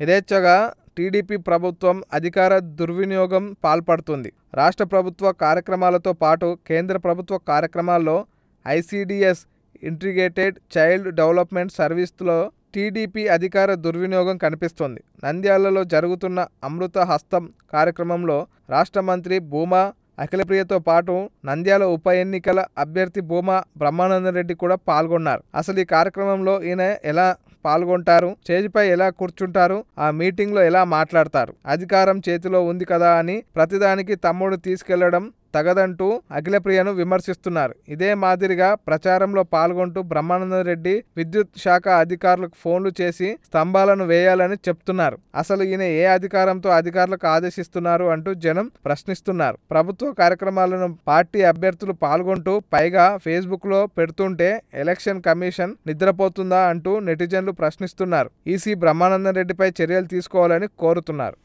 యథేచ్ఛగా టీడీపీ ప్రభుత్వం అధికార దుర్వినియోగం పాల్పడుతుంది. రాష్ట్ర ప్రభుత్వ కార్యక్రమాలతో పాటు కేంద్ర ప్రభుత్వ కార్యక్రమాల్లో ఐసీడీఎస్ ఇంటిగ్రేటెడ్ చైల్డ్ డెవలప్మెంట్ సర్వీస్లో టీడీపీ అధికార దుర్వినియోగం కనిపిస్తోంది. నంద్యాలలో జరుగుతున్న అమృత హస్తం కార్యక్రమంలో రాష్ట్ర మంత్రి భూమా అఖిలప్రియతో పాటు నంద్యాల ఉప ఎన్నికల అభ్యర్థి భూమా బ్రహ్మానందరెడ్డి కూడా పాల్గొన్నారు. అసలు ఈ కార్యక్రమంలో ఈయన ఎలా పాల్గొంటారు. స్టేజ్పై ఎలా కూర్చుంటారు? ఆ మీటింగ్లో ఎలా మాట్లాడతారు? అధికారం చేతిలో ఉంది కదా అని ప్రతిదానికి తమ్ముడు తీసుకెళ్ళడం తగదంటూ అఖిలప్రియను విమర్శిస్తున్నారు. ఇదే మాదిరిగా ప్రచారంలో పాల్గొంటూ బ్రహ్మానందరెడ్డి విద్యుత్ శాఖ అధికారులకు ఫోన్లు చేసి స్తంభాలను వేయాలని చెప్తున్నారు. అసలు ఈయన ఏ అధికారంతో అధికారులకు ఆదేశిస్తున్నారు అంటూ జనం ప్రశ్నిస్తున్నారు. ప్రభుత్వ కార్యక్రమాలను పార్టీ అభ్యర్థులు పాల్గొంటూ పైగా ఫేస్బుక్లో పెడుతుంటే ఎలక్షన్ కమిషన్ నిద్రపోతుందా అంటూ నెటిజన్లు ప్రశ్నిస్తున్నారు. ఈసీ బ్రహ్మానందరెడ్డిపై చర్యలు తీసుకోవాలని కోరుతున్నారు.